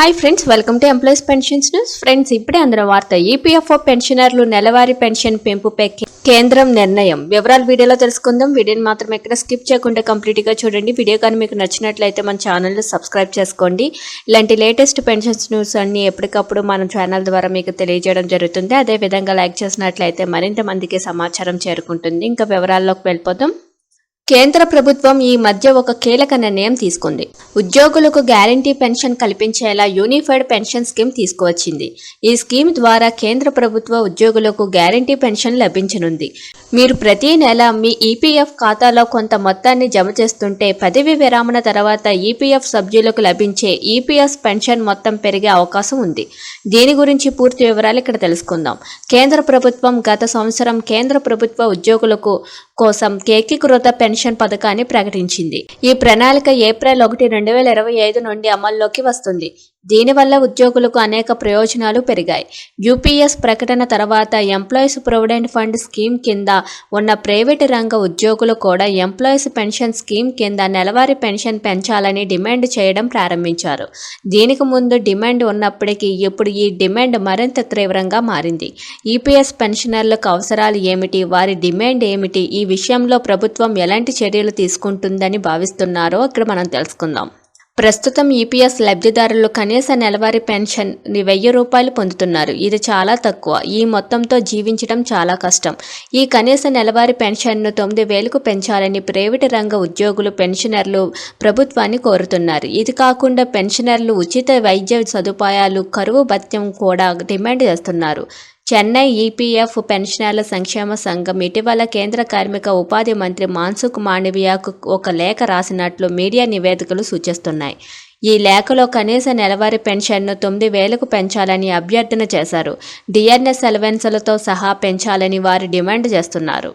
Hi friends welcome to employees pensions news friends ఇప్పుడే అందరం వార్త. ఈపీఎఫ్ఓ పెన్షనర్లు నెలవారీ పెన్షన్ పెంపుపై కేంద్రం నిర్ణయం. వివరాలు వీడియోలో తెలుసుకుందాం. వీడియోని మాత్రం ఎక్కడ స్కిప్ చేయకుండా కంప్లీట్గా చూడండి. వీడియో కానీ మీకు నచ్చినట్లయితే మన ఛానల్ని సబ్స్క్రైబ్ చేసుకోండి. ఇలాంటి లేటెస్ట్ పెన్షన్స్ న్యూస్ అన్ని ఎప్పటికప్పుడు మన ఛానల్ ద్వారా మీకు తెలియజేయడం జరుగుతుంది. అదే విధంగా లైక్ చేసినట్లయితే మరింత మందికి సమాచారం చేరుకుంటుంది. ఇంకా వివరాల్లోకి వెళ్ళిపోదాం. కేంద్ర ప్రభుత్వం ఈ మధ్య ఒక కీలక నిర్ణయం తీసుకుంది. ఉద్యోగులకు గ్యారంటీ పెన్షన్ కల్పించేలా యూనిఫైడ్ పెన్షన్ స్కీమ్ తీసుకువచ్చింది. ఈ స్కీమ్ ద్వారా కేంద్ర ప్రభుత్వ ఉద్యోగులకు గ్యారంటీ పెన్షన్ లభించనుంది. మీరు ప్రతి నెల మీ ఈపీఎఫ్ ఖాతాలో కొంత మొత్తాన్ని జమ చేస్తుంటే పదవి విరామణ తర్వాత ఈపీఎఫ్ సభ్యులకు లభించే ఈపీఎస్ పెన్షన్ మొత్తం పెరిగే అవకాశం ఉంది. దీని గురించి పూర్తి వివరాలు ఇక్కడ తెలుసుకుందాం. కేంద్ర ప్రభుత్వం గత సంవత్సరం కేంద్ర ప్రభుత్వ ఉద్యోగులకు కోసం ఏకీకృత పెన్షన్ పథకాన్ని ప్రకటించింది. ఈ ప్రణాళిక ఏప్రిల్ ఒకటి రెండు వేల ఇరవై ఐదు నుండి అమల్లోకి వస్తుంది. దీనివల్ల ఉద్యోగులకు అనేక ప్రయోజనాలు పెరిగాయి. యూపీఎస్ ప్రకటన తర్వాత ఎంప్లాయీస్ ప్రొవిడెంట్ ఫండ్ స్కీమ్ కింద ఉన్న ప్రైవేటు రంగ ఉద్యోగులు కూడా ఎంప్లాయీస్ పెన్షన్ స్కీమ్ కింద నెలవారీ పెన్షన్ పెంచాలని డిమాండ్ చేయడం ప్రారంభించారు. దీనికి ముందు డిమాండ్ ఉన్నప్పటికీ ఇప్పుడు ఈ డిమాండ్ మరింత తీవ్రంగా మారింది. ఈపీఎస్ పెన్షనర్లకు అవసరాలు ఏమిటి? వారి డిమాండ్ ఏమిటి? ఈ విషయంలో ప్రభుత్వం ఎలాంటి చర్యలు తీసుకుంటుందని భావిస్తున్నారో ఇక్కడ మనం తెలుసుకుందాం. ప్రస్తుతం ఈపీఎస్ లబ్ధిదారులు కనీస నెలవారీ పెన్షన్ని వెయ్యి రూపాయలు పొందుతున్నారు. ఇది చాలా తక్కువ. ఈ మొత్తంతో జీవించడం చాలా కష్టం. ఈ కనీస నెలవారీ పెన్షన్ను తొమ్మిది వేలకు పెంచాలని ప్రైవేటు రంగ ఉద్యోగులు పెన్షనర్లు ప్రభుత్వాన్ని కోరుతున్నారు. ఇది కాకుండా పెన్షనర్లు ఉచిత వైద్య సదుపాయాలు కరువు భత్యం కూడా డిమాండ్ చేస్తున్నారు. చెన్నై ఈపీఎఫ్ పెన్షనర్ల సంక్షేమ సంఘం ఇటీవల కేంద్ర కార్మిక ఉపాధి మంత్రి మాన్సుఖ్ మాండవియాకు ఒక లేఖ రాసినట్లు మీడియా నివేదికలు సూచిస్తున్నాయి. ఈ లేఖలో కనీస నెలవారీ పెన్షన్ను తొమ్మిది వేలకు పెంచాలని అభ్యర్థన చేశారు. డిఆర్ఎస్ అలవెన్సులతో సహా పెంచాలని వారు డిమాండ్ చేస్తున్నారు.